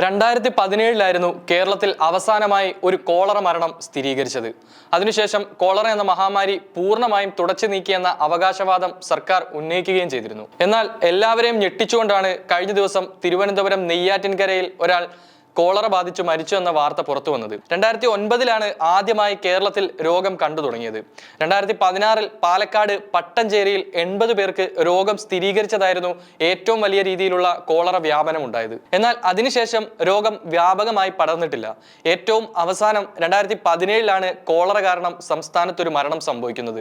രണ്ടായിരത്തി പതിനേഴിലായിരുന്നു കേരളത്തിൽ അവസാനമായി ഒരു കോളറ മരണം സ്ഥിരീകരിച്ചത്. അതിനുശേഷം കോളറ എന്ന മഹാമാരി പൂർണമായും തുടച്ചു നീക്കിയെന്ന അവകാശവാദം സർക്കാർ ഉന്നയിക്കുകയും ചെയ്തിരുന്നു. എന്നാൽ എല്ലാവരെയും ഞെട്ടിച്ചുകൊണ്ടാണ് കഴിഞ്ഞ ദിവസം തിരുവനന്തപുരം നെയ്യാറ്റിൻകരയിൽ ഒരാൾ കോളറ ബാധിച്ച് മരിച്ചു എന്ന വാർത്ത പുറത്തു വന്നത്. രണ്ടായിരത്തി ഒൻപതിലാണ് ആദ്യമായി കേരളത്തിൽ രോഗം കണ്ടു തുടങ്ങിയത്. രണ്ടായിരത്തി പതിനാറിൽ പാലക്കാട് പട്ടഞ്ചേരിയിൽ എൺപത് പേർക്ക് രോഗം സ്ഥിരീകരിച്ചതായിരുന്നു ഏറ്റവും വലിയ രീതിയിലുള്ള കോളറ വ്യാപനം ഉണ്ടായത്. എന്നാൽ അതിനുശേഷം രോഗം വ്യാപകമായി പടർന്നിട്ടില്ല. ഏറ്റവും അവസാനം രണ്ടായിരത്തി പതിനേഴിലാണ് കോളറ കാരണം സംസ്ഥാനത്തൊരു മരണം സംഭവിക്കുന്നത്.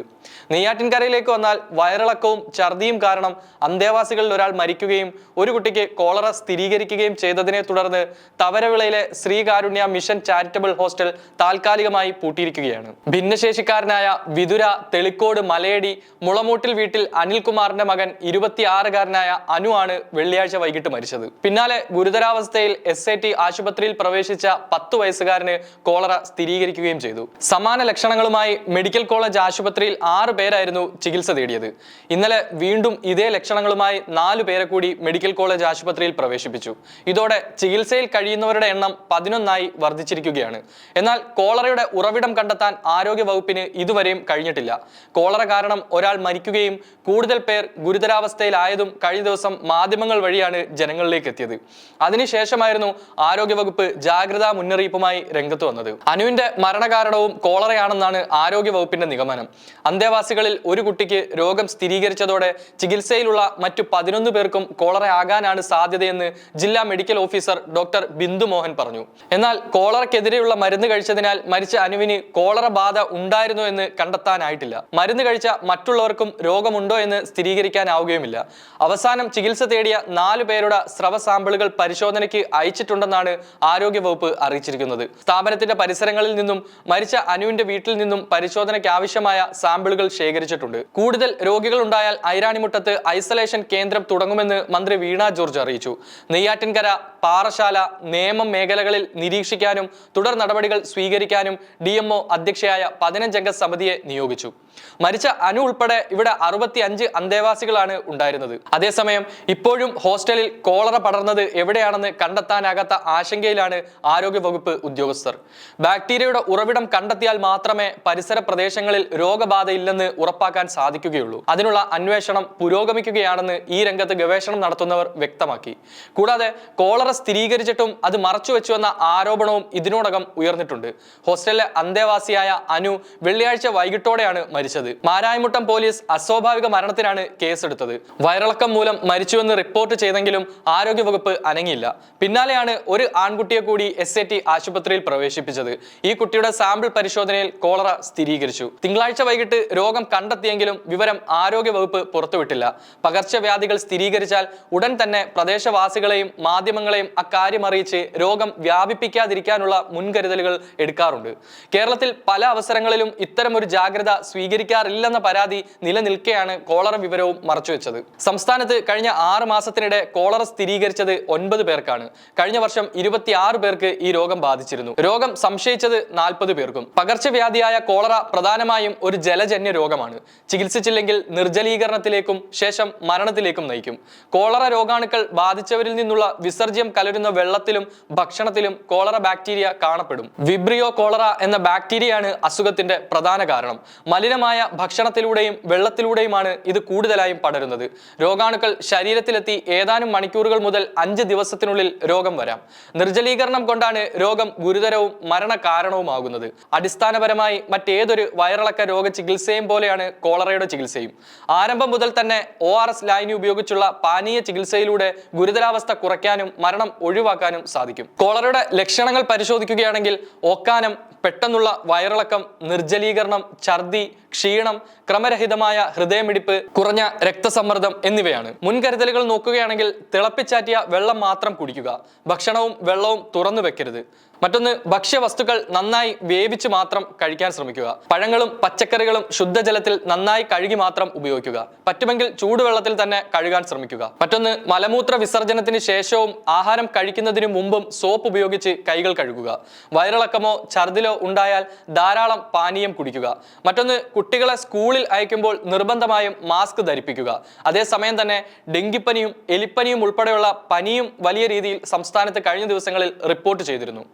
നെയ്യാറ്റിൻകരയിലേക്ക് വന്നാൽ വയറിളക്കവും ഛർദിയും കാരണം അന്തേവാസികളിൽ ഒരാൾ മരിക്കുകയും ഒരു കുട്ടിക്ക് കോളറ സ്ഥിരീകരിക്കുകയും ചെയ്തതിനെ തുടർന്ന് തവരവിളയിലെ ശ്രീകാരുണ്യ മിഷൻ ചാരിറ്റബിൾ ഹോസ്റ്റൽ താൽക്കാലികമായി പൂട്ടിയിരിക്കുകയാണ്. ഭിന്നശേഷിക്കാരനായ വിതുര തെളിക്കോട് മലയടി മുളമൂട്ടിൽ വീട്ടിൽ അനിൽകുമാറിന്റെ മകൻ ഇരുപത്തിയാറുകാരനായ അനു ആണ് വെള്ളിയാഴ്ച വൈകിട്ട് മരിച്ചത്. പിന്നാലെ ഗുരുതരാവസ്ഥയിൽ എസ് ഐ ടി ആശുപത്രിയിൽ പ്രവേശിച്ച പത്ത് വയസ്സുകാരന് കോളറ സ്ഥിരീകരിക്കുകയും ചെയ്തു. സമാന ലക്ഷണങ്ങളുമായി മെഡിക്കൽ കോളേജ് ആശുപത്രിയിൽ ആറ് പേരായിരുന്നു ചികിത്സ തേടിയത്. ഇന്നലെ വീണ്ടും ഇതേ ലക്ഷണങ്ങളുമായി നാലു പേരെ കൂടി മെഡിക്കൽ കോളേജ് ആശുപത്രിയിൽ പ്രവേശിപ്പിച്ചു. ഇതോടെ ചികിത്സയിൽ കഴിയുന്നവരുടെ എണ്ണം പതിനൊന്നായി വർദ്ധിച്ചിരിക്കുകയാണ്. എന്നാൽ കോളറയുടെ ഉറവിടം കണ്ടെത്താൻ ആരോഗ്യ വകുപ്പിന് ഇതുവരെയും കഴിഞ്ഞിട്ടില്ല. കോളറ കാരണം ഒരാൾ മരിക്കുകയും കൂടുതൽ പേർ ഗുരുതരാവസ്ഥയിലായതും കഴിഞ്ഞ ദിവസം മാധ്യമങ്ങൾ വഴിയാണ് ജനങ്ങളിലേക്ക് എത്തിയത്. അതിനുശേഷമായിരുന്നു ആരോഗ്യവകുപ്പ് ജാഗ്രതാ മുന്നറിയിപ്പുമായി രംഗത്ത് വന്നത്. അനുവിന്റെ മരണകാരണവും കോളറയാണെന്നാണ് ആരോഗ്യ വകുപ്പിന്റെ നിഗമനം. അന്തേവാസികളിൽ ഒരു കുട്ടിക്ക് രോഗം സ്ഥിരീകരിച്ചതോടെ ചികിത്സയിലുള്ള മറ്റു പതിനൊന്ന് പേർക്കും കോളറ ആകാനാണ് സാധ്യതയെന്ന് ജില്ലാ medical officer doctor Bindu Mohan പറഞ്ഞു. എന്നാൽ കോളറയ്ക്കെതിരെയുള്ള മരുന്ന് കഴിച്ചതിനാൽ മരിച്ച അനുവിന് കോളറ ബാധ ഉണ്ടായിരുന്നു എന്ന് കണ്ടെത്താനായിട്ടില്ല. മരുന്ന് കഴിച്ച മറ്റുള്ളവർക്കും രോഗമുണ്ടോ എന്ന് സ്ഥിരീകരിക്കാനാവുകയുമില്ല. അവസാനം ചികിത്സ തേടിയ നാലു പേരുടെ സ്രവ സാമ്പിളുകൾ പരിശോധനയ്ക്ക് അയച്ചിട്ടുണ്ടെന്നാണ് ആരോഗ്യവകുപ്പ് അറിയിച്ചിരിക്കുന്നത്. സ്ഥാപനത്തിന്റെ പരിസരങ്ങളിൽ നിന്നും മരിച്ച അനുവിന്റെ വീട്ടിൽ നിന്നും പരിശോധനയ്ക്ക് ആവശ്യമായ സാമ്പിളുകൾ ശേഖരിച്ചിട്ടുണ്ട്. കൂടുതൽ രോഗികൾ ഉണ്ടായാൽ ഐരാണിമുട്ടത്ത് ഐസൊലേഷൻ കേന്ദ്രം തുടങ്ങുമെന്ന് മന്ത്രി വീണ ജോർജ് അറിയിച്ചു. നെയ്യാറ്റിൻകര പാറശാല നേമം മേഖലകളിൽ നിരീക്ഷിക്കാനും തുടർ നടപടികൾ സ്വീകരിക്കാനും ഡി എംഒ അധ്യക്ഷയായ പതിനഞ്ചംഗ സമിതിയെ നിയോഗിച്ചു. മരിച്ച അനു ഉൾപ്പെടെ ഇവിടെ അറുപത്തി അഞ്ച് അന്തേവാസികളാണ് ഉണ്ടായിരുന്നത്. അതേസമയം ഇപ്പോഴും ഹോസ്റ്റലിൽ കോളറ പടർന്നത് എവിടെയാണെന്ന് കണ്ടെത്താനാകാത്ത ആശങ്കയിലാണ് ആരോഗ്യവകുപ്പ് ഉദ്യോഗസ്ഥർ. ബാക്ടീരിയയുടെ ഉറവിടം കണ്ടെത്തിയാൽ മാത്രമേ പരിസര പ്രദേശങ്ങളിൽ രോഗബാധയില്ലെന്ന് ഉറപ്പാക്കാൻ സാധിക്കുകയുള്ളൂ. അതിനുള്ള അന്വേഷണം പുരോഗമിക്കുകയാണെന്ന് ഈ രംഗത്ത് ഗവേഷണം നടത്തുന്നവർ വ്യക്തമാക്കി. കൂടാതെ കോളറ സ്ഥിരീകരിച്ചിട്ടും അത് മറച്ചുവെച്ചു എന്ന ആരോപണവും ഇതിനോടകം ഉയർന്നിട്ടുണ്ട്. ഹോസ്റ്റലിലെ അന്തേവാസിയായ അനു വെള്ളിയാഴ്ച വൈകിട്ടോടെയാണ് മരിച്ചത്. മാരായമുട്ടം പോലീസ് അസ്വാഭാവിക മരണത്തിനാണ് കേസെടുത്തത്. വയറിളക്കം മൂലം മരിച്ചുവെന്ന് റിപ്പോർട്ട് ചെയ്തെങ്കിലും ആരോഗ്യവകുപ്പ് അനങ്ങിയില്ല. പിന്നാലെയാണ് ഒരു ആൺകുട്ടിയെ കൂടി എസ് എ ടി ആശുപത്രിയിൽ പ്രവേശിപ്പിച്ചത്. ഈ കുട്ടിയുടെ സാമ്പിൾ പരിശോധനയിൽ കോളറ സ്ഥിരീകരിച്ചു. തിങ്കളാഴ്ച വൈകിട്ട് രോഗം കണ്ടെത്തിയെങ്കിലും വിവരം ആരോഗ്യവകുപ്പ് പുറത്തുവിട്ടില്ല. പകർച്ചവ്യാധികൾ സ്ഥിരീകരിച്ചാൽ ഉടൻ തന്നെ പ്രദേശവാസികളെയും മാധ്യമങ്ങളെയും അക്കാര്യം അറിയിച്ച് രോഗം വ്യാപിപ്പിക്കാതിരിക്കാനുള്ള മുൻകരുതലുകൾ എടുക്കാറുണ്ട്. കേരളത്തിൽ പല അവസരങ്ങളിലും ഇത്തരമൊരു ജാഗ്രത സ്വീകരിക്കാറില്ലെന്ന പരാതി നിലനിൽക്കെയാണ് കോളറ വിവരവും മറച്ചുവെച്ചത് സംസ്ഥാനത്ത് കഴിഞ്ഞ ആറ് മാസത്തിനിടെ കോളറ സ്ഥിരീകരിച്ചത് ഒൻപത് പേർക്കാണ്. കഴിഞ്ഞ വർഷം ഇരുപത്തിയാറ് പേർക്ക് ഈ രോഗം ബാധിച്ചിരുന്നു. രോഗം സംശയിച്ചത് നാൽപ്പത് പേർക്കും. പകർച്ചവ്യാധിയായ കോളറ പ്രധാനമായും ഒരു ജലജന്യ രോഗമാണ്. ചികിത്സിച്ചില്ലെങ്കിൽ നിർജലീകരണത്തിലേക്കും ശേഷം മരണത്തിലേക്കും നയിക്കും. കോളറ രോഗാണുക്കൾ ബാധിച്ചവരിൽ നിന്നുള്ള വിസർജ്യം കലരുന്ന വെള്ളത്തിലും ഭക്ഷണത്തിലും കോളറ ബാക്ടീരിയ കാണപ്പെടും. വിബ്രിയോ കോളറ എന്ന ബാക്ടീരിയയാണ് അസുഖത്തിന്റെ പ്രധാന കാരണം. മലിനമായ ഭക്ഷണത്തിലൂടെയും വെള്ളത്തിലൂടെയുമാണ് ഇത് കൂടുതലായും പടരുന്നത്. രോഗാണുക്കൾ ശരീരത്തിലെത്തി ഏതാനും മണിക്കൂറുകൾ മുതൽ അഞ്ച് ദിവസത്തിനുള്ളിൽ രോഗം വരാം. നിർജലീകരണം കൊണ്ടാണ് രോഗം ഗുരുതരവും മരണ കാരണവുമാകുന്നത് അടിസ്ഥാനപരമായി മറ്റേതൊരു വയറിളക്ക രോഗ ചികിത്സയും പോലെയാണ് കോളറയുടെ ചികിത്സയും. ആരംഭം മുതൽ തന്നെ ഒ ആർ എസ് ലായനി ഉപയോഗിച്ചുള്ള പാനീയ ചികിത്സയിലൂടെ ഗുരുതരാവസ്ഥ കുറയ്ക്കാനും മരണം ഒഴിവാക്കാനും സാധിക്കും. കോളറയുടെ ലക്ഷണങ്ങൾ പരിശോധിക്കുകയാണെങ്കിൽ ഓക്കാനം പെട്ടെന്നുള്ള വയറിളക്കം നിർജലീകരണം ഛർദി ക്ഷീണം ക്രമരഹിതമായ ഹൃദയമിടിപ്പ് കുറഞ്ഞ രക്തസമ്മർദ്ദം എന്നിവയാണ്. മുൻകരുതലുകൾ നോക്കുകയാണെങ്കിൽ തിളപ്പിച്ചാറ്റിയ വെള്ളം മാത്രം കുടിക്കുക. ഭക്ഷണവും വെള്ളവും തുറന്നു വെക്കരുത്. മറ്റൊന്ന് ഭക്ഷ്യവസ്തുക്കൾ നന്നായി വേവിച്ച് മാത്രം കഴിക്കാൻ ശ്രമിക്കുക. പഴങ്ങളും പച്ചക്കറികളും ശുദ്ധജലത്തിൽ നന്നായി കഴുകി മാത്രം ഉപയോഗിക്കുക. പറ്റുമെങ്കിൽ ചൂടുവെള്ളത്തിൽ തന്നെ കഴുകാൻ ശ്രമിക്കുക. മറ്റൊന്ന് മലമൂത്ര വിസർജനത്തിന് ശേഷവും ആഹാരം കഴിക്കുന്നതിന് മുമ്പും സോപ്പ് ഉപയോഗിച്ച് കൈകൾ കഴുകുക. വയറിളക്കമോ ഛർദിലോ ഉണ്ടായാൽ ധാരാളം പാനീയം കുടിക്കുക. മറ്റൊന്ന് കുട്ടികളെ സ്കൂളിൽ അയക്കുമ്പോൾ നിർബന്ധമായും മാസ്ക് ധരിപ്പിക്കുക. അതേസമയം തന്നെ ഡെങ്കിപ്പനിയും എലിപ്പനിയും ഉൾപ്പെടെയുള്ള പനിയും വലിയ രീതിയിൽ സംസ്ഥാനത്ത് കഴിഞ്ഞ ദിവസങ്ങളിൽ റിപ്പോർട്ട് ചെയ്തിരുന്നു.